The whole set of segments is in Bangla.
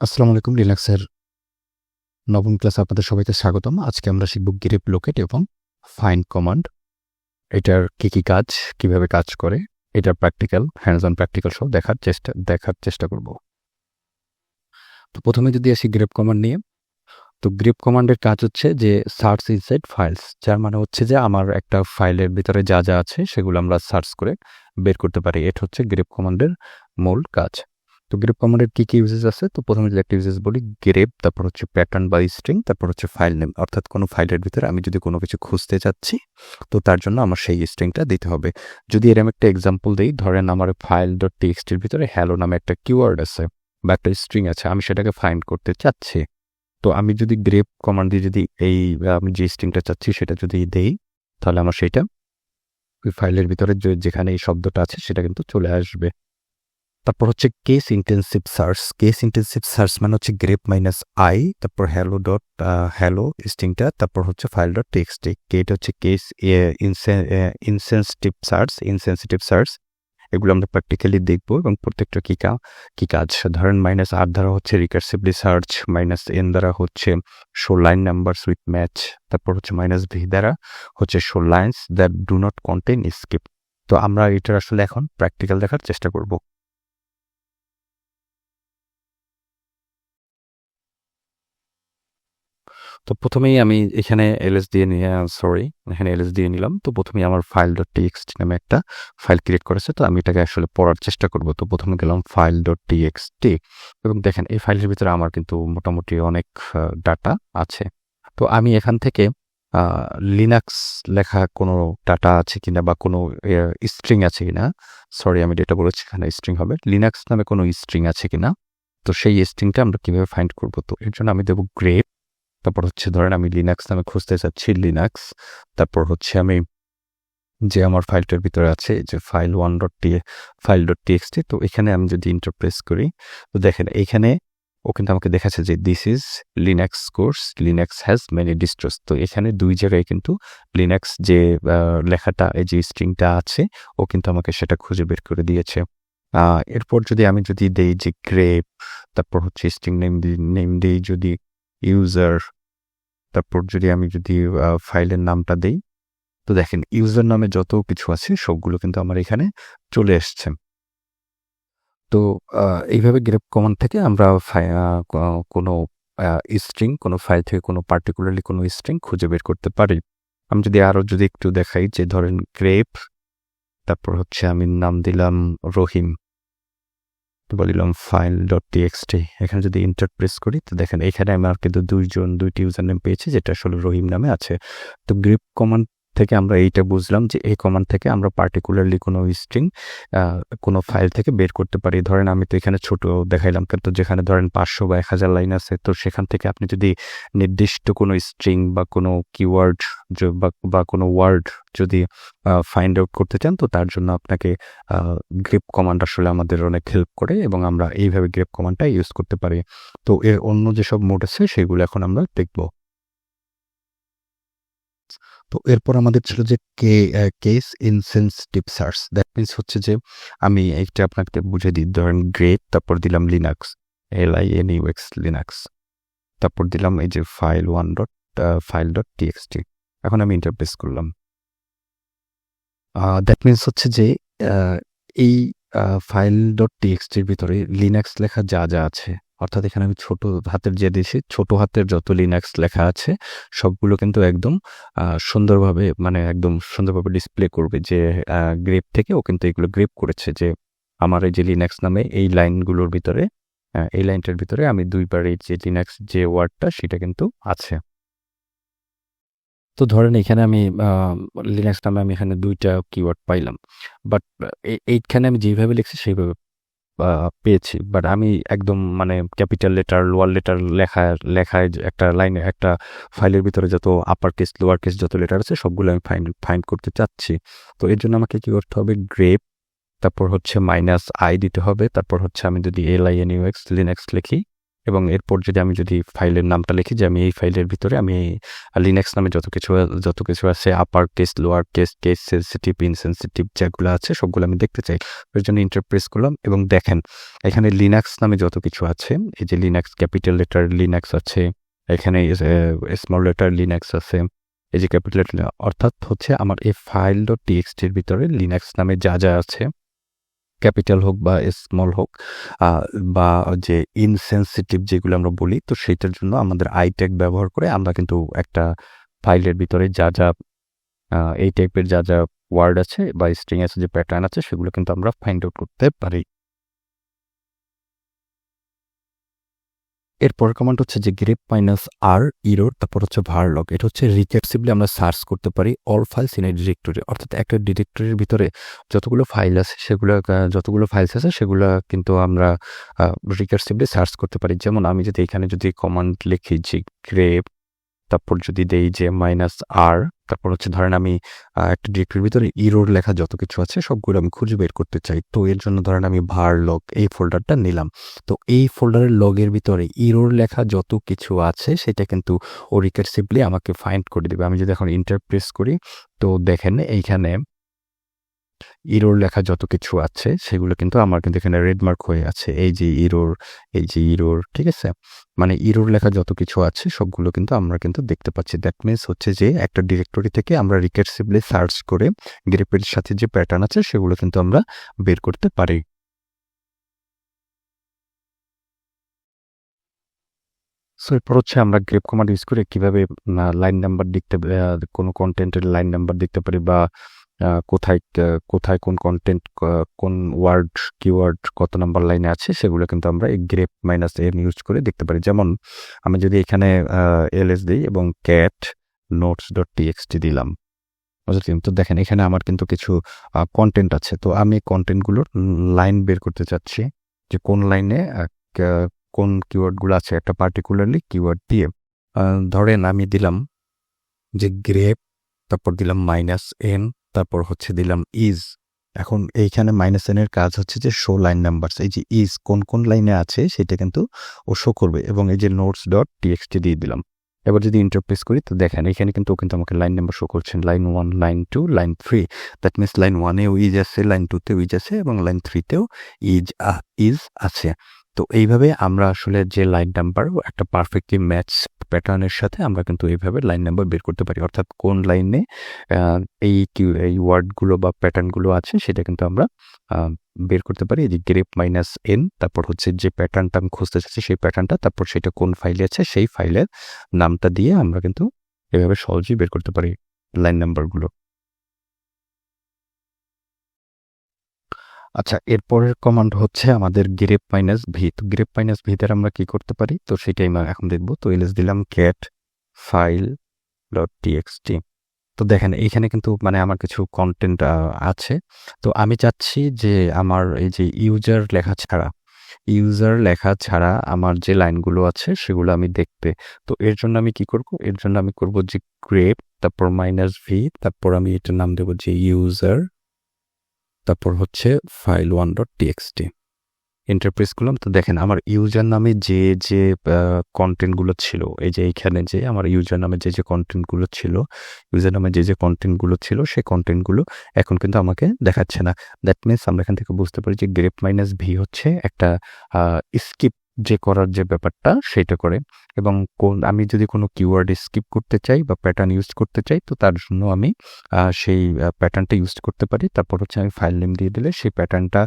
আসসালামু আলাইকুম লিনাক্সের নবম ক্লাস আপনাদের সবাইকে স্বাগতম। আজকে আমরা শিখব গ্রিপ লোকেট এবং ফাইন কমান্ড এটার কি কি কাজ, কীভাবে কাজ করে এটার প্র্যাকটিক্যাল হ্যান্ডস অন প্র্যাকটিক্যাল সব দেখার চেষ্টা দেখার চেষ্টা করব। তো প্রথমে যদি আসি গ্রেপ কমান্ড নিয়ে, তো গ্রিপ কমান্ডের কাজ হচ্ছে যে সার্চ ইনসাইড ফাইলস যার মানে হচ্ছে যে আমার একটা ফাইলের ভিতরে যা যা আছে সেগুলো আমরা সার্চ করে বের করতে পারি। এটা হচ্ছে গ্রিপ কমান্ডের মূল কাজ। তো গ্রেপ কমান্ডের কী কী ইউজেস আছে? তো প্রথমে যদি একটা ইউজেস বলি গ্রেপ তারপর হচ্ছে প্যাটার্ন বা স্ট্রিং তারপর হচ্ছে ফাইল নেম অর্থাৎ কোনো ফাইলের ভিতরে আমি যদি কোনো কিছু খুঁজতে চাচ্ছি, তো তার জন্য আমার সেই স্ট্রিংটা দিতে হবে। যদি এরকম একটা এক্সাম্পল দিই, ধরেন আমার ফাইল ডট টিএক্সটির ভিতরে হ্যালো নামে একটা কিওয়ার্ড আছে বা একটা স্ট্রিং আছে, আমি সেটাকে ফাইন্ড করতে চাচ্ছি। তো আমি যদি গ্রেপ কমান্ড দিয়ে যদি এই, আমি যে স্ট্রিংটা চাচ্ছি, সেটা যদি দেই, তাহলে আমার সেইটা ওই ফাইলের ভিতরে যেখানে এই শব্দটা আছে, সেটা কিন্তু চলে আসবে। তারপর হচ্ছে case intensive search case intensive search মানে হচ্ছে গ্রেপ মাইনাস আই তারপর হ্যালো ডট হ্যালো স্টিংটা তারপর হচ্ছে ফাইল ডট টেক্সটি কেট হচ্ছে case insensitive search insensitive search এগুলো আমরা প্র্যাকটিক্যালি দেখব এবং প্রত্যেকটা কী কা, কী কাজ? ধরেন মাইনাস আর দ্বারা হচ্ছে রিকার্সিভলি সার্চ মাইনাস এন দ্বারা হচ্ছে show line number with match তারপর হচ্ছে মাইনাস ভি দ্বারা হচ্ছে show lines that do not contain skip তো আমরা এটার আসলে এখন প্র্যাকটিক্যাল দেখার চেষ্টা করব। তো প্রথমেই আমি এখানে এলএস দিয়ে নিয়ে সরি এখানে এলএস দিয়ে নিলাম। তো প্রথমেই আমার ফাইল ডট টিএক্সট নামে একটা ফাইল ক্রিয়েট করেছে। তো আমি এটাকে আসলে পড়ার চেষ্টা করব। তো প্রথমে গেলাম ফাইল ডট টিএক্সটি এবং দেখেন, এই ফাইলের ভিতরে আমার কিন্তু মোটামুটি অনেক ডাটা আছে। তো আমি এখান থেকে লিনাক্স লেখা কোনো ডাটা আছে কিনা বা কোনো স্ট্রিং আছে কিনা সরি আমি ডেটা বলেছি এখানে স্ট্রিং হবে লিনাক্স নামে কোনো স্ট্রিং আছে কিনা, তো সেই স্ট্রিংটা আমরা কীভাবে ফাইন্ড করব? তো এর জন্য আমি দেবো গ্রেপ তারপর হচ্ছে ধরেন আমি লিনাক্স নামে খুঁজতে চাচ্ছি লিনাক্স তারপর হচ্ছে আমি যে আমার ফাইলটার ভিতরে আছে যে file one dot T file dot TXT তো এখানে আমি যদি ইন্টারপ্রেস করি, তো দেখেন এখানে ও কিন্তু আমাকে দেখাচ্ছে যে this is Linux course Linux has many distros তো এখানে দুই জায়গায় কিন্তু লিনাক্স যে লেখাটা, এই যে স্ট্রিংটা আছে, ও কিন্তু আমাকে সেটা খুঁজে বের করে দিয়েছে। এরপর যদি আমি যদি দেই যে গ্রেপ তারপর হচ্ছে স্ট্রিং নেম দিই নেম দিই যদি ইউজার তারপর যদি আমি যদি ফাইলের নামটা দেই, তো দেখেন ইউজার নামে যত কিছু আছে সবগুলো কিন্তু আমার এখানে চলে এসছে। তো এইভাবে গ্রেপ কমান্ড থেকে আমরা কোনো স্ট্রিং কোনো ফাইল থেকে কোনো পার্টিকুলারলি কোনো স্ট্রিং খুঁজে বের করতে পারি। আমি যদি আরও যদি একটু দেখাই যে ধরেন গ্রেপ তারপর হচ্ছে আমি নাম দিলাম রহিম। বলিলাম ফাইল ডট টিএক্সটি এখানে যদি ইন্টার প্রেস করি, তো দেখেন এখানে আমার কিন্তু দুইজন, দুইটি ইউজার নেম পেয়েছি, যেটা আসলে রহিম নামে আছে। তো গ্রিপ কমান্ড থেকে আমরা এইটা বুঝলাম যে এই কমান্ড থেকে আমরা পার্টিকুলারলি কোনো স্ট্রিং কোনো ফাইল থেকে বের করতে পারি। ধরেন আমি তো এখানে ছোট দেখাইলাম, কিন্তু যেখানে ধরেন পাঁচশো বা এক হাজার লাইন আছে, তো সেখান থেকে আপনি যদি নির্দিষ্ট কোনো স্ট্রিং বা কোনো কিওয়ার্ড বা কোনো ওয়ার্ড যদি ফাইন্ড আউট করতে চান, তো তার জন্য আপনাকে গ্রেপ কমান্ড আসলে আমাদের অনেক হেল্প করে এবং আমরা এইভাবে গ্রেপ কমান্ডটা ইউজ করতে পারি। তো এর অন্য যেসব মোড আছে, সেগুলো এখন আমরা দেখব। তো এরপর আমাদের ছিল যে কে case insensitive search that means হচ্ছে যে আমি এইটা আপনাকে বুঝে দিই। ধরেন গ্রেট তারপর দিলাম Linux L I N U X Linux তারপর দিলাম এই যে file one dot file dot TXT এখন আমি ইন্টারপ্রেস করলাম। দ্যাট মিনস হচ্ছে যে এই ফাইল ডট টিএক্সটির ভিতরে লিনাক্স লেখা যা যা আছে অর্থাৎ এখানে আমি ছোট হাতের যে দিয়েছি, ছোট হাতের যত লিনাক্স লেখা আছে, সবগুলো কিন্তু একদম সুন্দরভাবে মানে একদম সুন্দরভাবে ডিসপ্লে করবে যে গ্রেপ থেকে ও কিন্তু এগুলো গ্রেপ করেছে যে, আমার এই যে লিনাক্স নামে এই লাইনগুলোর ভিতরে এই লাইনটার ভিতরে আমি দুইবার এই যে লিনাক্স যে ওয়ার্ডটা সেটা কিন্তু আছে। তো ধরেন এখানে আমি লিনাক্স নামে আমি এখানে দুইটা কিওয়ার্ড পাইলাম। বাট এইখানে আমি যেভাবে লিখছি সেইভাবে পেয়েছি। বাট আমি একদম মানে ক্যাপিটাল লেটার লোয়ার লেটার লেখা, লেখায় একটা লাইনে একটা ফাইলের ভিতরে যত আপার কেস লোয়ার কেস যত লেটার আছে, সবগুলো আমি ফাইন ফাইন করতে চাচ্ছি। তো এর জন্য আমাকে কী করতে হবে? গ্রেপ তারপর হচ্ছে মাইনাস আই দিতে হবে। তারপর হচ্ছে আমি যদি L I N U X Linux লিখি এবং এরপর যদি আমি যদি ফাইলের নামটা লিখি যে আমি এই ফাইলের ভিতরে আমি লিনাক্স নামে যত কিছু যত কিছু আছে upper case lower case case sensitive insensitive যেগুলো আছে, সবগুলো আমি দেখতে চাই। ওই জন্য ইন্টারপ্রেস করলাম এবং দেখেন, এখানে লিনাক্স নামে যত কিছু আছে, এই যে লিনাক্স ক্যাপিটাল লেটার লিনাক্স আছে, এখানে স্মল লেটার লিনাক্স আছে, এই যে ক্যাপিটাল অর্থাৎ হচ্ছে আমার এই ফাইল ডট টিএক্সটির ভিতরে লিনাক্স নামে যা যা আছে ক্যাপিটাল হোক বা স্মল হোক বা যে ইনসেন্সিটিভ যেগুলো আমরা বলি, তো সেটার জন্য আমাদের আইটেক ব্যবহার করে আমরা কিন্তু একটা ফাইলের ভিতরে যা যা এই টাইপের যা যা ওয়ার্ড আছে বা স্ট্রিং আছে, যে প্যাটার্ন আছে, সেগুলো কিন্তু আমরা ফাইন্ড আউট করতে পারি। এরপর কমান্ড হচ্ছে যে গ্রেপ মাইনাস আর ইরোর তারপর হচ্ছে ভারলগ এটা হচ্ছে রিকার্সিভলি আমরা সার্চ করতে পারি all files in a directory অর্থাৎ একটা ডিরেক্টরির ভিতরে যতগুলো ফাইল আছে সেগুলো যতগুলো ফাইলস আছে সেগুলো কিন্তু আমরা রিকার্সিভলি সার্চ করতে পারি। যেমন আমি যদি এখানে যদি কমান্ড লিখি যে গ্রেপ তারপর যদি দেই যে মাইনাস আর তারপর হচ্ছে ধরেন আমি একটা ডিরেক্টরির ভিতরে ইরোর লেখা যত কিছু আছে সবগুলো আমি খুঁজে বের করতে চাই। তো এর জন্য ধরেন আমি ভার লগ এই ফোল্ডারটা নিলাম। তো এই ফোল্ডারের লগের ভিতরে ইরোর লেখা যত কিছু আছে সেটা কিন্তু ও রিকার্সিভলি আমাকে ফাইন্ড করে দেবে। আমি যদি এখন ইন্টারপ্রেস করি, তো দেখেন এইখানে ইরোর লেখা যত কিছু আছে, সেগুলো কিন্তু আমার কিন্তু এখানে রেডমার্ক হয়ে আছে। এই যে ইরোর, এই যে ইরোর, ঠিক আছে? মানে ইরোর লেখা যত কিছু আছে, সবগুলো কিন্তু আমরা কিন্তু দেখতে পাচ্ছি। দ্যাট মিনস হচ্ছে যে একটা ডিরেক্টরি থেকে আমরা রিকার্সিভলি সার্চ করে গ্রেপের সাথে যে প্যাটার্ন আছে, সেগুলো কিন্তু আমরা বের করতে পারি। সো এরপর হচ্ছে আমরা গ্রেপ কমান্ড ইউজ করে কীভাবে লাইন নাম্বার দেখতে কোনো কন্টেন্টের লাইন নাম্বার দেখতে পারি বা কোথায় কোথায় কোন কন্টেন্ট কোন ওয়ার্ড কিওয়ার্ড কত নাম্বার লাইনে আছে সেগুলো কিন্তু আমরা এই গ্রেপ মাইনাস এম ইউজ করে দেখতে পারি। যেমন আমি যদি এখানে এলএস দিই এবং ক্যাট নোটস ডট টিএক্সটি দিলাম তো দেখেন এখানে আমার কিন্তু কিছু কন্টেন্ট আছে। তো আমি কন্টেন্টগুলোর লাইন বের করতে চাচ্ছি যে কোন লাইনে কোন কিওয়ার্ডগুলো আছে একটা পার্টিকুলারলি কিওয়ার্ড দিয়ে। ধরেন আমি দিলাম যে গ্রেপ তারপর দিলাম মাইনাস এন তারপর হচ্ছে দিলাম ইজ এখন এইখানে মাইনাস এনের কাজ হচ্ছে যে শো লাইন নাম্বার এই যে ইজ কোন কোন লাইনে আছে সেটা কিন্তু ও শো করবে এবং এই যে নোটস ডট টিএক্সটি দিয়ে দিলাম। এবার যদি ইন্টারপ্রেস করি তো দেখেন এখানে কিন্তু ও কিন্তু আমাকে লাইন নাম্বার শো করছেন line one line two line three that means line ওয়ানেও is আছে লাইন টুতেও ইজ আছে এবং লাইন থ্রিতেও ইজ আ ইজ আছে। তো এইভাবে আমরা আসলে যে লাইন নাম্বার একটা পারফেক্টলি ম্যাচ প্যাটার্নের সাথে আমরা কিন্তু এইভাবে লাইন নাম্বার বের করতে পারি। অর্থাৎ কোন লাইনে এই এই ওয়ার্ডগুলো বা প্যাটার্নগুলো আছে সেটা কিন্তু আমরা বের করতে পারি। এই যে গ্রেপ মাইনাস এন তারপর হচ্ছে যে প্যাটার্নটা আমি খুঁজতে চাচ্ছি সেই প্যাটার্নটা তারপর সেটা কোন ফাইলে আছে সেই ফাইলের নামটা দিয়ে আমরা কিন্তু এভাবে সহজেই বের করতে পারি লাইন নাম্বারগুলো আচ্ছা এরপরের কমান্ড হচ্ছে আমাদের গ্রেপ মাইনাস ভি তো গ্রেপ মাইনাস ভিতের আমরা কি করতে পারি? তো সেটাই এখন দেখব। তো এলএস দিলাম ক্যাট ফাইল ডট টিএক্সটি তো দেখেন, এইখানে কিন্তু মানে আমার কিছু কন্টেন্ট আছে। তো আমি চাচ্ছি যে আমার এই যে ইউজার লেখা ছাড়া ইউজার লেখা ছাড়া আমার যে লাইনগুলো আছে সেগুলো আমি দেখতে। তো এর জন্য আমি কি করব? এর জন্য আমি করব যে গ্রেপ তারপর মাইনাস ভি তারপর আমি এটার নাম দেবো যে ইউজার তারপর হচ্ছে file one dot TXT enter press করলাম তো দেখেন আমার ইউজার নামে যে যে কন্টেন্টগুলো ছিল, এই যে এইখানে যে আমার ইউজার নামে যে যে কন্টেন্টগুলো ছিল ইউজার নামে যে যে কন্টেন্টগুলো ছিল, সেই কন্টেন্টগুলো এখন কিন্তু আমাকে দেখাচ্ছে না। দ্যাট মিনস আমরা এখান থেকে বুঝতে পারি যে গ্রেপ মাইনাস ভি হচ্ছে একটা স্কিপ যে করার যে ব্যাপারটা সেটা করে। এবং কোন, আমি যদি কোনো কিওয়ার্ড স্কিপ করতে চাই বা প্যাটার্ন ইউজ করতে চাই, তো তার জন্য আমি সেই প্যাটার্নটা ইউজ করতে পারি। তারপর হচ্ছে আমি ফাইল নেম দিয়ে দিলে সেই প্যাটার্নটা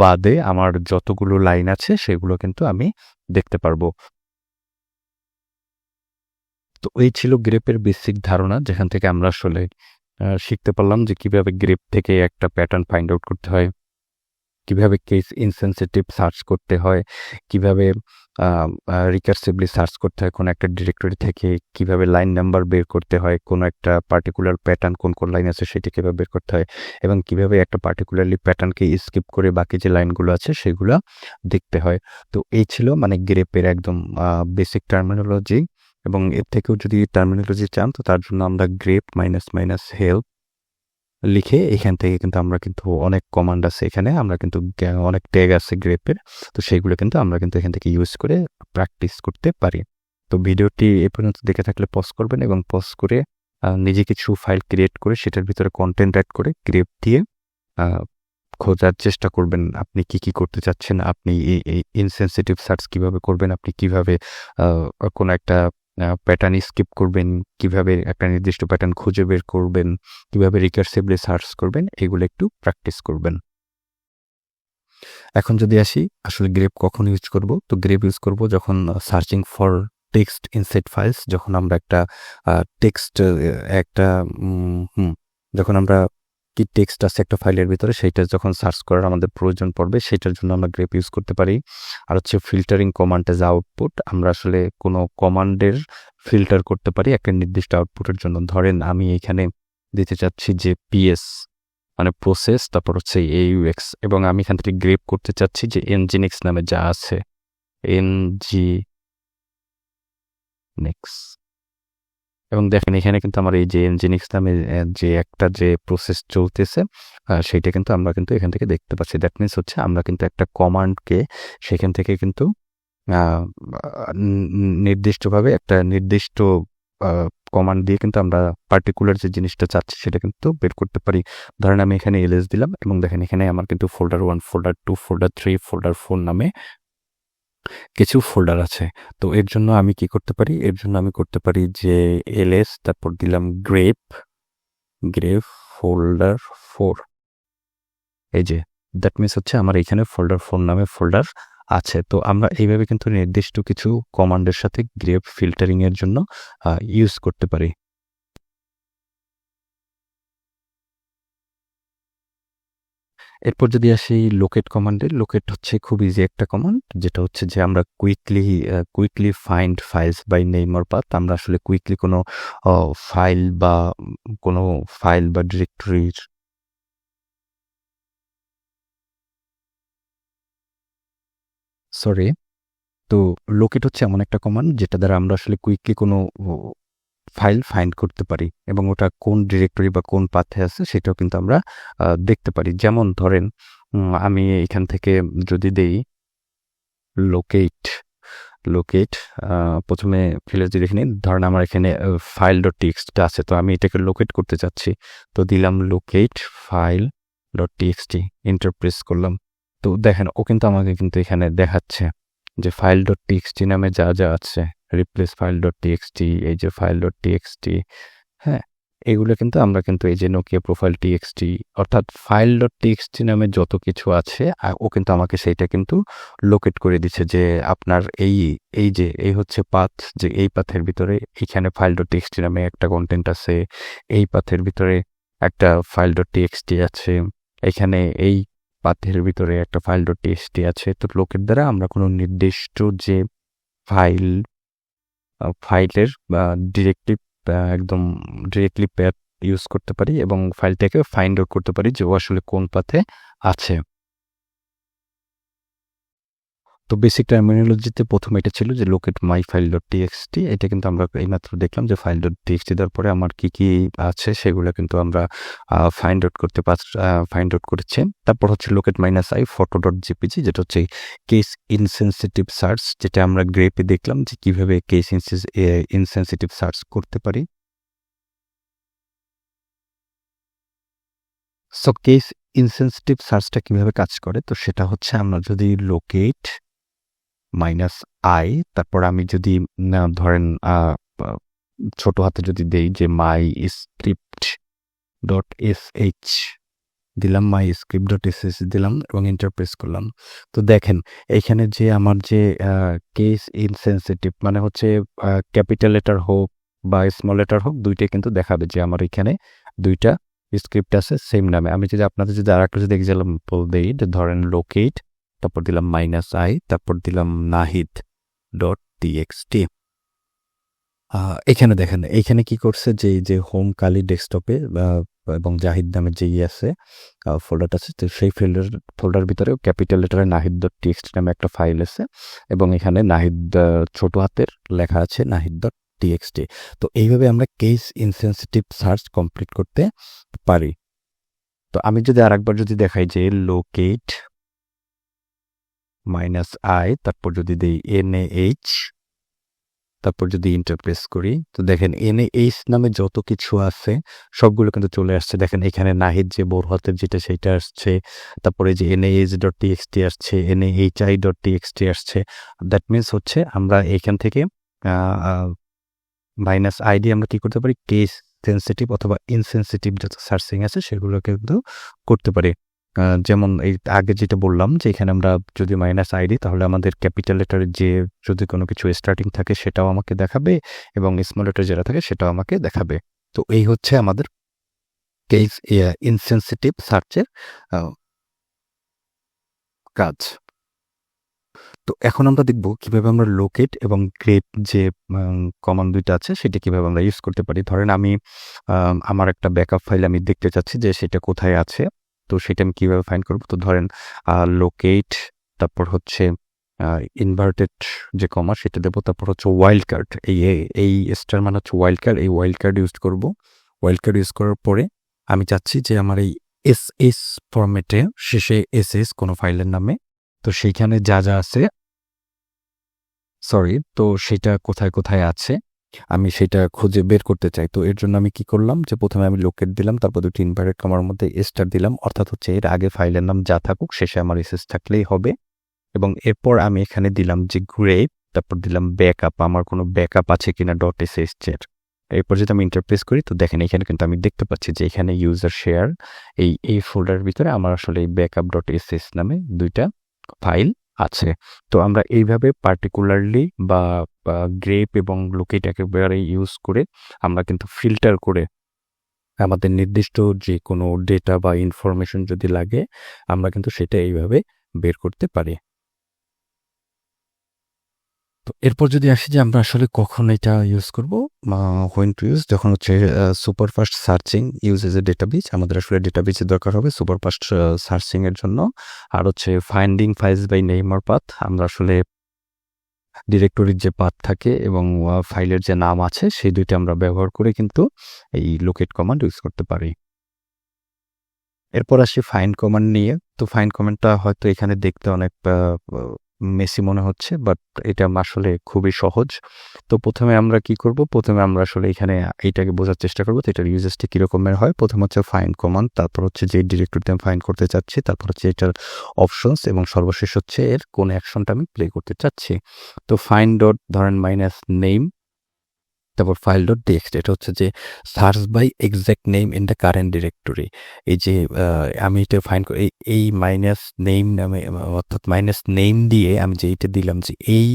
বাদে আমার যতগুলো লাইন আছে সেগুলো কিন্তু আমি দেখতে পারব। তো এই ছিল গ্রেপের বেসিক ধারণা, যেখান থেকে আমরা আসলে শিখতে পারলাম যে কীভাবে গ্রেপ থেকে একটা প্যাটার্ন ফাইন্ড আউট করতে হয়। কীভাবে কেস ইনসেন্সিটিভ সার্চ করতে হয়, কীভাবে রিকার্সিভলি সার্চ করতে হয়, কোনো একটা ডিরেক্টরি থেকে কীভাবে লাইন নাম্বার বের করতে হয়, কোনো একটা পার্টিকুলার প্যাটার্ন কোন কোন লাইন আছে সেটি কীভাবে বের করতে হয় এবং কীভাবে একটা পার্টিকুলারলি প্যাটার্নকে স্কিপ করে বাকি যে লাইনগুলো আছে সেগুলো দেখতে হয়। তো এই ছিল মানে গ্রেপের একদম বেসিক টার্মিনোলজি এবং এর থেকেও যদি টার্মিনোলজি চান তো তার জন্য আমরা গ্রেপ মাইনাস মাইনাস হেল্প লিখে এখান থেকে কিন্তু আমরা কিন্তু অনেক কমান্ড আছে এখানে, আমরা কিন্তু অনেক ট্যাগ আছে গ্রেপের তো সেইগুলো কিন্তু আমরা কিন্তু এখান থেকে ইউজ করে প্র্যাকটিস করতে পারি। তো ভিডিওটি এ পর্যন্ত দেখে থাকলে পজ করবেন এবং পজ করে নিজে কিছু ফাইল ক্রিয়েট করে সেটার ভিতরে কন্টেন্ট অ্যাড করে গ্রেপ দিয়ে খোঁজার চেষ্টা করবেন আপনি কি কি করতে চাচ্ছেন, আপনি এই ইনসেন্সিটিভ সার্চ কীভাবে করবেন, আপনি কীভাবে কোনো একটা প্যাটার্ন স্কিপ করবেন, কীভাবে একটা নির্দিষ্ট প্যাটার্ন খুঁজে বের করবেন, কীভাবে রিকার্সিভলি সার্চ করবেন, এগুলো একটু প্র্যাকটিস করবেন। এখন যদি আসি, আসলে গ্রেপ কখন ইউজ করব? তো গ্রেপ ইউজ করব যখন searching for text inside files যখন আমরা একটা টেক্সট একটা যখন আমরা কি টেক্সট আছে একটা ফাইলের ভিতরে, সেইটা যখন সার্চ করার আমাদের প্রয়োজন পড়বে সেটার জন্য আমরা গ্রেপ ইউজ করতে পারি। আর হচ্ছে ফিল্টারিং কমান্ড এজ আউটপুট আমরা আসলে কোনো কমান্ডের ফিল্টার করতে পারি, একটা নির্দিষ্ট আউটপুটের জন্য। ধরেন আমি এখানে দিতে চাচ্ছি যে পিএস মানে প্রসেস তারপর হচ্ছে এইউএক্স এবং আমি এখান থেকে গ্রেপ করতে চাচ্ছি যে এনজিনিক্স নামে যা আছে। এনজি নেক্স এবং দেখেন এখানে কিন্তু আমার এই যে এনজিনিক্স নামে যে একটা যে প্রসেস চলতেছে সেইটা কিন্তু আমরা কিন্তু এখান থেকে দেখতে পাচ্ছি। দ্যাট মিনস হচ্ছে আমরা কিন্তু একটা কমান্ডকে সেখান থেকে কিন্তু নির্দিষ্টভাবে একটা নির্দিষ্ট কমান্ড দিয়ে কিন্তু আমরা পার্টিকুলার যে জিনিসটা চাচ্ছি সেটা কিন্তু বের করতে পারি। ধরেন আমি এখানে এলএস দিলাম এবং দেখেন এখানে আমার কিন্তু folder one folder two folder three folder four নামে কিছু ফোল্ডার আছে। তো এর জন্য আমি কি করতে পারি? এর জন্য আমি করতে পারি যে এলএস তারপর দিলাম গ্রেপ গ্রেপ ফোল্ডার ফোর এই যে দ্যাট মিনস হচ্ছে আমার এখানে ফোল্ডার ফোর নামে ফোল্ডার আছে। তো আমরা এইভাবে কিন্তু নির্দিষ্ট কিছু কমান্ডের সাথে গ্রেপ ফিল্টারিং এর জন্য ইউজ করতে পারি। এরপর যদি আসি লোকেট কমান্ডে লোকেট হচ্ছে খুব ইজি একটা কমান্ড যেটা হচ্ছে যে আমরা quickly quickly find files by name or path আমরা আসলে কুইকলি কোনো ফাইল বা কোনো ফাইল বা ডিরেক্টরির সরি তো লোকেট হচ্ছে এমন একটা কমান্ড যেটা দ্বারা আমরা আসলে কুইকলি কোনো ফাইল ফাইন্ড করতে পারি এবং ওটা কোন ডিরেক্টরি বা কোন পাথে আছে সেটাও কিন্তু আমরা দেখতে পারি। যেমন ধরেন আমি এখান থেকে যদি দেই লোকেট লোকেট প্রথমে ফিলেজ দিয়ে দেখে নিই, ধরেন আমার এখানে ফাইল ডট টিএক্সটি আছে, তো আমি এটাকে লোকেট করতে চাচ্ছি। তো দিলাম locate file dot TXT enter press করলাম। তো দেখেন, ও কিন্তু আমাকে কিন্তু এখানে দেখাচ্ছে যে ফাইল ডট টিএক্সটি নামে যা যা আছে। রিপ্লেস ফাইল ডট টিএক্সটি এই যে ফাইল ডট টিএক্সটি হ্যাঁ এগুলো কিন্তু আমরা কিন্তু এই যে নোকিয়া প্রোফাইল টিএক্সটি অর্থাৎ ফাইল ডট টিএক্সটি নামে যত কিছু আছে ও কিন্তু আমাকে সেইটা কিন্তু লোকেট করে দিচ্ছে যে আপনার এই এই যে, এই হচ্ছে পাথ যে এই পাথের ভিতরে এখানে ফাইল ডট টিএক্সটি নামে একটা কন্টেন্ট আছে, এই পাথের ভিতরে একটা ফাইল ডট টিএক্সটি আছে, এখানে এই পাথের ভিতরে একটা ফাইল ডট টিএক্সটি আছে, তো লোকের দ্বারা আমরা কোনো নির্দিষ্ট যে ফাইল ফাইলের বা ডিরেক্টলি একদম ডিরেক্টলি প্যাথ ইউজ করতে পারি এবং ফাইলটাকে ফাইন্ড আউট করতে পারি যে ও আসলে কোন পাথে আছে। তো বেসিক টার্মিনোলজিতে প্রথম এটা ছিল যে locate my file dot TXT এটা কিন্তু আমরা এইমাত্র দেখলাম যে ফাইল ডট টিএক্সটি দেওয়ার পরে আমার কি কি আছে সেগুলো কিন্তু আমরা ফাইন্ড আউট করতে পার ফাইন্ড আউট করেছি তারপর হচ্ছে locate minus I photo dot JPG যেটা হচ্ছে কেস ইনসেন্সিটিভ সার্চ যেটা আমরা গ্রেপে দেখলাম যে, কীভাবে কেস ইনসেন্সিটিভ সার্চ করতে পারি। সো কেস ইনসেন্সিটিভ সার্চটা কীভাবে কাজ করে? তো সেটা হচ্ছে, আমরা যদি লোকেট মাইনাস আই তারপর আমি যদি ধরেন ছোট হাতে যদি দেই যে my script dot S H দিলাম my script dot S S দিলাম এবং ইন্টারপ্রেস করলাম। তো দেখেন এইখানে যে আমার যে কেস ইনসেন্সিটিভ মানে হচ্ছে ক্যাপিটাল লেটার হোক বা স্মল লেটার হোক দুইটাই কিন্তু দেখাবে যে আমার এখানে দুইটা স্ক্রিপ্ট আছে সেম নামে। আমি যদি আপনাদের যদি আর একটা যদি এক্সাম্পল দিই ধরেন লোকেট তারপর দিলাম মাইনাস আই তারপর দিলাম নাহিদ ডট টিএক্সটি এখানে দেখেন এইখানে কি করছে যে যে হোম কালি ডেস্কটপে এবং জাহিদ নামের যে ইয়ে আছে ফোল্ডারটা আছে, তো সেই ফোল্ডার ফোল্ডার ভিতরেও ক্যাপিটাল লেটারে নাহিদ ডট টিএক্সটি নামে একটা ফাইল আছে, এবং এখানে নাহিদ ছোট হাতের লেখা আছে, নাহিদ ডট টিএক্সটি তো এইভাবে আমরা কেস ইনসেন্সিটিভ সার্চ কমপ্লিট করতে পারি। তো আমি যদি আরেকবার যদি দেখাই যে লোকেট মাইনাস আই তারপর যদি দিই এন এইচ তারপর যদি ইন্টারপ্রেস করি, তো দেখেন এন এইচ নামে যত কিছু আছে, সবগুলো কিন্তু চলে আসছে। দেখেন এখানে নাহিদ যে বোর হাতের যেটা সেটা আসছে, তারপরে যে এন এইচ ডট টিএক্সটি আসছে N H I dot TXT আসছে। দ্যাট মিনস হচ্ছে আমরা এইখান থেকে মাইনাস আইডি আমরা কি করতে পারি? কেস সেন্সিটিভ অথবা ইনসেন্সিটিভ যত সার্চিং আছে সেগুলো কিন্তু করতে পারি। যেমন এই আগে যেটা বললাম যে এখানে আমরা যদি মাইনাস আইডি তাহলে আমাদের ক্যাপিটাল লেটারের যে যদি কোনো কিছু স্টার্টিং থাকে সেটাও আমাকে দেখাবে এবং স্মল লেটার যেটা থাকে সেটাও আমাকে দেখাবে। তো এই হচ্ছে আমাদের কেস ইনসেন্সিটিভ সার্চের কাজ। তো এখন আমরা দেখব কীভাবে আমরা লোকেট এবং গ্রেপ যে কমন দুইটা আছে সেটা কীভাবে আমরা ইউজ করতে পারি। ধরেন আমি আমার একটা ব্যাকআপ ফাইল আমি দেখতে চাচ্ছি যে সেটা কোথায় আছে। তো সেটা আমি কীভাবে ফাইন্ড করব? তো ধরেন লোকেট তারপর হচ্ছে ইনভার্টেড যে কমা সেটা দেবো, তারপর হচ্ছে ওয়াইল্ড কার্ড এই এই- স্টার মানে হচ্ছে ওয়াইল্ড কার্ড এই ওয়াইল্ড কার্ড ইউজ করব। ওয়াইল্ড কার্ড ইউজ করার পরে আমি চাচ্ছি যে আমার এই এস এস ফরম্যাটে শেষে এস এস কোনো ফাইলের নামে, তো সেইখানে যা যা আছে সরি তো সেটা কোথায় কোথায় আছে আমি সেটা খুঁজে বের করতে চাই। তো এর জন্য আমি কি করলাম যে, প্রথমে আমি লোকেট দিলাম, তারপর দুটি ইনভার্টেড কমার মধ্যে স্টার দিলাম। অর্থাৎ হচ্ছে এর আগে ফাইলের নাম যা থাকুক, শেষে আমার এসএস থাকলেই হবে। এবং এরপর আমি এখানে দিলাম যে গ্রেপ তারপর দিলাম ব্যাকআপ আমার কোনো ব্যাকআপ আছে কিনা. ডট এস এস এর। এরপর যদি আমি ইন্টারপ্রেস করি, তো দেখেন এখানে কিন্তু আমি দেখতে পাচ্ছি যে, এখানে ইউজার শেয়ার এই এই ফোল্ডারের ভিতরে আমার আসলে এই ব্যাকআপ ডট এস এস নামে দুইটা ফাইল আছে। তো আমরা এইভাবে পার্টিকুলারলি বা গ্রেপ এবং লোকেট একেবারে ইউজ করে আমরা কিন্তু ফিল্টার করে আমাদের নির্দিষ্ট যে কোনো ডেটা বা ইনফরমেশন যদি লাগে, আমরা কিন্তু সেটা এইভাবে বের করতে পারি। তো এরপর যদি আসি যে আমরা আসলে কখন এটা ইউজ করব হোয়েন টু ইউজ যখন হচ্ছে super fast searching use as a database আমাদের আসলে ডেটাবেজের দরকার হবে সুপার ফাস্ট সার্চিং এর জন্য। আর হচ্ছে finding files by name or path আমরা আসলে ডিরেক্টরির যে পাথ থাকে এবং ফাইলের যে নাম আছে, সেই দুইটা আমরা ব্যবহার করে কিন্তু এই লোকেট কমান্ড ইউজ করতে পারি। এরপর আসি ফাইন কমান্ড নিয়ে। তো ফাইন কমান্ডটা হয়তো এখানে দেখতে অনেক মেসি মনে হচ্ছে বাট এটা আসলে খুবই সহজ। তো প্রথমে আমরা কি করব? প্রথমে আমরা আসলে এখানে এটাকে বোঝার চেষ্টা করব তো এটার ইউজেসটি কীরকমের হয়। প্রথম হচ্ছে ফাইন কমান্ড তারপর হচ্ছে যে ডিরেক্টরিতে আমি ফাইন করতে চাচ্ছি, তারপর হচ্ছে এটার অপশনস এবং সর্বশেষ হচ্ছে এর কোন অ্যাকশনটা আমি প্লে করতে চাচ্ছি। তো ফাইন ডট ধরেন মাইনাস নেম তারপর ফাইল ডট টেক্সট এটা হচ্ছে যে search by exact name in the current directory এই যে আমি এটা ফাইন এই এই মাইনাস নেম নামে, অর্থাৎ মাইনাস নেম দিয়ে আমি যে এইটা দিলাম যে এই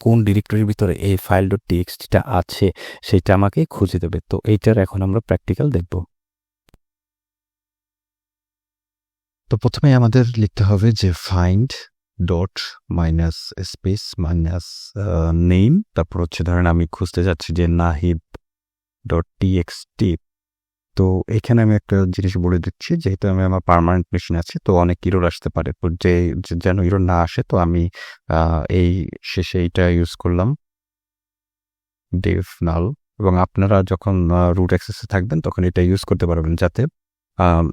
কোন ডিরেক্টরির ভিতরে এই ফাইল ডট টিএক্সটিটা আছে, সেটা আমাকে খুঁজে দেবে। তো এইটার এখন আমরা প্র্যাকটিক্যাল দেখব। তো প্রথমে আমাদের লিখতে হবে যে find dot minus space minus name তারপর হচ্ছে ধরেন আমি খুঁজতে যাচ্ছি যে নাহিদ ডট টিএক্সটি তো এখানে আমি একটা জিনিস বলে দিচ্ছি, যেহেতু আমি আমার পার্মানেন্ট মেশিন আছে, তো অনেক ইরোর আসতে পারে। তো যে যেন ইরোর না আসে, তো আমি এই শেষে এইটা ইউজ করলাম। ডেভ নাল এবং আপনারা যখন রুট অ্যাক্সেসে থাকবেন, তখন এটা ইউজ করতে পারবেন যাতে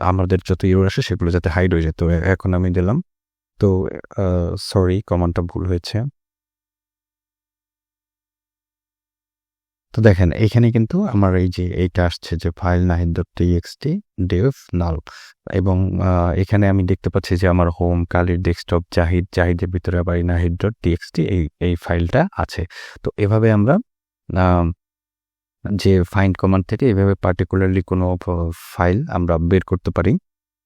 আমাদের যত ইরোর আসে, সেগুলো যাতে হাইড হয়ে যায়। তো এখন আমি দিলাম। তো সরি কমান্ডটা ভুল হয়েছে। তো দেখেন, এখানে কিন্তু আমার এই যে এইটা আসছে যে file Nahid dot TXT dev null এবং এখানে আমি দেখতে পাচ্ছি যে আমার হোম কালির ডেস্কটপ জাহিদ, জাহিদের ভিতরে আবার এই নাহিদ ডট টিএক্সটি এই এই ফাইলটা আছে। তো এভাবে আমরা যে ফাইন্ড কমান্ড থেকে এভাবে পার্টিকুলারলি কোনো ফাইল আমরা বের করতে পারি।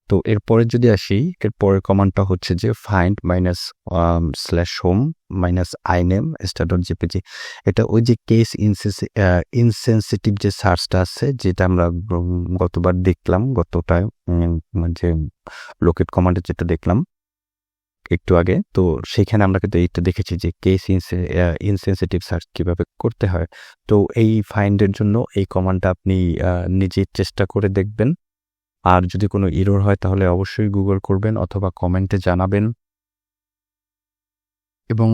তো এরপরে যদি আসি এরপরের কমান্ডটা হচ্ছে যে find minus slash home minus I name star dot JPG এটা ওই যে কেস ইনসেন্সিটিভ যে সার্চটা আছে যেটা আমরা গতবার দেখলাম গতটায় উম, যে লোকেট কমান্ডে যেটা দেখলাম একটু আগে তো সেখানে আমরা কিন্তু এইটা দেখেছি যে কেস ইনসেন্সিটিভ সার্চ কীভাবে করতে হয়। তো এই ফাইন্ডের জন্য এই কমান্ডটা আপনি আহ, নিজে চেষ্টা করে দেখবেন। আর যদি কোনো ইরোর হয়, তাহলে অবশ্যই গুগল করবেন অথবা কমেন্টে জানাবেন। এবং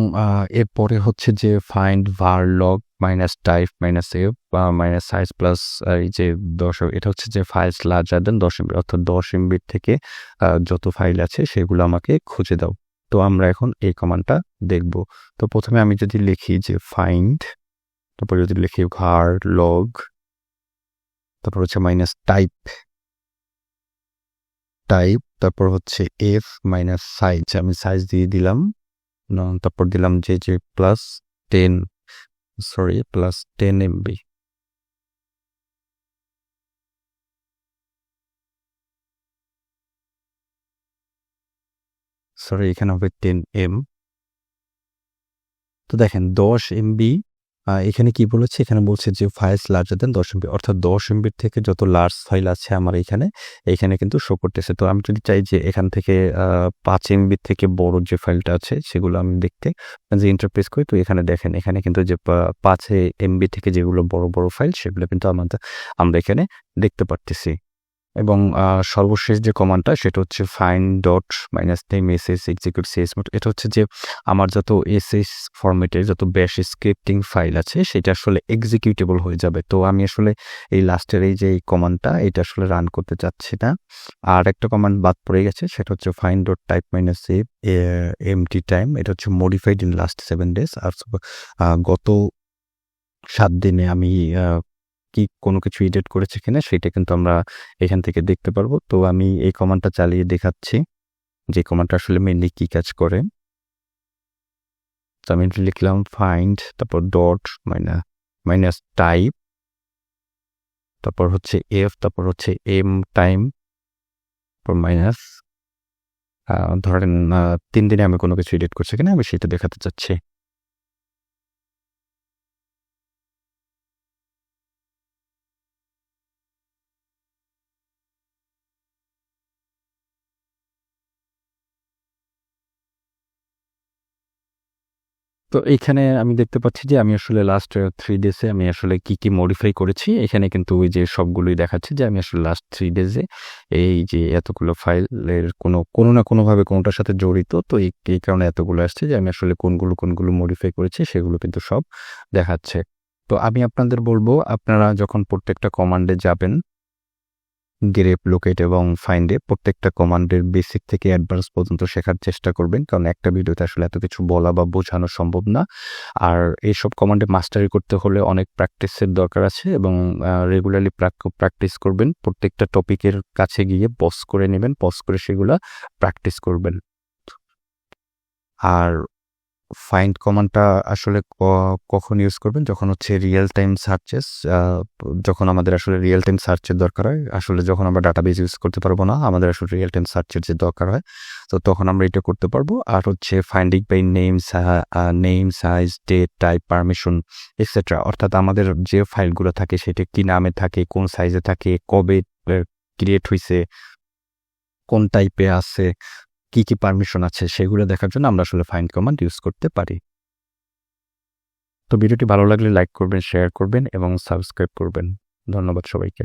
এরপরে হচ্ছে যে find var log minus type minus F বা মাইনাস সাইজ প্লাস এই যে দশ, এটা হচ্ছে যে ফাইলস লার্জার দেন দশ এমবি অর্থাৎ দশ এমবির থেকে যত ফাইল আছে, সেগুলো আমাকে খুঁজে দাও। তো আমরা এখন এই কমান্ডটা দেখব। তো প্রথমে আমি যদি লিখি যে ফাইন্ড তারপর যদি লিখি ঘার লগ তারপর হচ্ছে মাইনাস টাইপ টাইপ তারপর হচ্ছে এফ মাইনাস সাইজ আমি সাইজ দিয়ে দিলাম তারপর দিলাম যে যে plus ten sorry plus ten MB sorry এখানে হবে টেন এম তো দেখেন, দশ এমবি এখানে কি বলেছে? এখানে বলছে যে ফাইলস লার্জার দেন দশ এমবি অর্থাৎ দশ এমবির থেকে যত লার্জ ফাইল আছে আমার এখানে এখানে কিন্তু শো করতেছে। তো আমি যদি চাই যে এখান থেকে পাঁচ এমবির থেকে বড় যে ফাইলটা আছে, সেগুলো আমি দেখতে, যে ইন্টারপ্রেস করি, তো এখানে দেখেন, এখানে কিন্তু যে পাঁচ এমবি থেকে যেগুলো বড় বড় ফাইল সেগুলো কিন্তু আমাদের, আমরা এখানে দেখতে পারতেছি। এবং সর্বশেষ যে কমান্ডটা সেটা হচ্ছে find dot minus name S S execute CS এটা হচ্ছে যে আমার যত এস এস ফরম্যাটের যত ব্যাশ স্ক্রিপ্টিং ফাইল আছে সেটা আসলে এক্সিকিউটেবল হয়ে যাবে। তো আমি আসলে এই লাস্টের এই যে এই কমান্ডটা এটা আসলে রান করতে চাচ্ছি না। আর একটা কমান্ড বাদ পড়ে গেছে, সেটা হচ্ছে find dot type minus save MT time এটা হচ্ছে modified in last seven days আর গত সাত দিনে আমি কি কোনো কিছু এডিট করেছে কিনা সেটা কিন্তু আমরা এখান থেকে দেখতে পারব। তো আমি এই কমান্ডটা চালিয়ে দেখাচ্ছি। যে কমান্ডটা আসলে মেনলি কি কাজ করে। তো আমি লিখলাম ফাইন্ড তারপর ডট মাইনাস মাইনাস টাইপ তারপর হচ্ছে এফ তারপর হচ্ছে এম টাইম তারপর মাইনাস ধরেন তিন দিনে আমি কোনো কিছু এডিট করছি কিনা আমি সেটা দেখাতে চাচ্ছি। তো এইখানে আমি দেখতে পাচ্ছি যে আমি আসলে লাস্ট থ্রি ডেজে আমি আসলে কি কি মডিফাই করেছি। এখানে কিন্তু ওই যে সবগুলোই দেখাচ্ছে যে আমি আসলে লাস্ট থ্রি ডেজে এই যে এতগুলো ফাইলের কোনো কোনো না কোনোভাবে কোনটার সাথে জড়িত, তো এই কারণে এতগুলো আসছে যে আমি আসলে কোনগুলো কোনগুলো মডিফাই করেছি সেগুলো কিন্তু সব দেখাচ্ছে। তো আমি আপনাদের বলব, আপনারা যখন প্রত্যেকটা কমান্ডে যাবেন গ্রেপ লোকেট এবং ফাইন্ডে প্রত্যেকটা কমান্ডের বেসিক থেকে অ্যাডভান্স পর্যন্ত শেখার চেষ্টা করবেন। কারণ একটা ভিডিওতে আসলে এত কিছু বলা বা বোঝানো সম্ভব না। আর এইসব কমান্ডে মাস্টারি করতে হলে অনেক প্র্যাকটিসের দরকার আছে এবং রেগুলারলি প্র্যাকটিস করবেন। প্রত্যেকটা টপিকের কাছে গিয়ে পজ করে নেবেন পজ করে সেগুলা প্র্যাকটিস করবেন। আর ফাইন্ড কমান্ডটা আসলে কখন ইউজ করবেন? যখন হচ্ছে রিয়েল টাইম সার্চেস যখন আমাদের আসলে রিয়েল টাইম সার্চের দরকার হয়, আসলে যখন আমরা ডাটাবেস ইউজ করতে পারব না, আমাদের আসলে রিয়েল টাইম সার্চের যে দরকার হয়। তো তখন আমরা এটা করতে পারব। আর হচ্ছে finding by name name size date type permission etcetera অর্থাৎ আমাদের যে ফাইলগুলো থাকে, সেটা কি নামে থাকে, কোন সাইজে থাকে, কবে ক্রিয়েট হয়েছে কোন টাইপে আছে কি কি পারমিশন আছে সেগুলো দেখার জন্য আমরা আসলে ফাইন কমান্ড ইউজ করতে পারি। তো ভিডিওটি ভালো লাগলে লাইক করবেন শেয়ার করবেন এবং সাবস্ক্রাইব করবেন। ধন্যবাদ সবাইকে।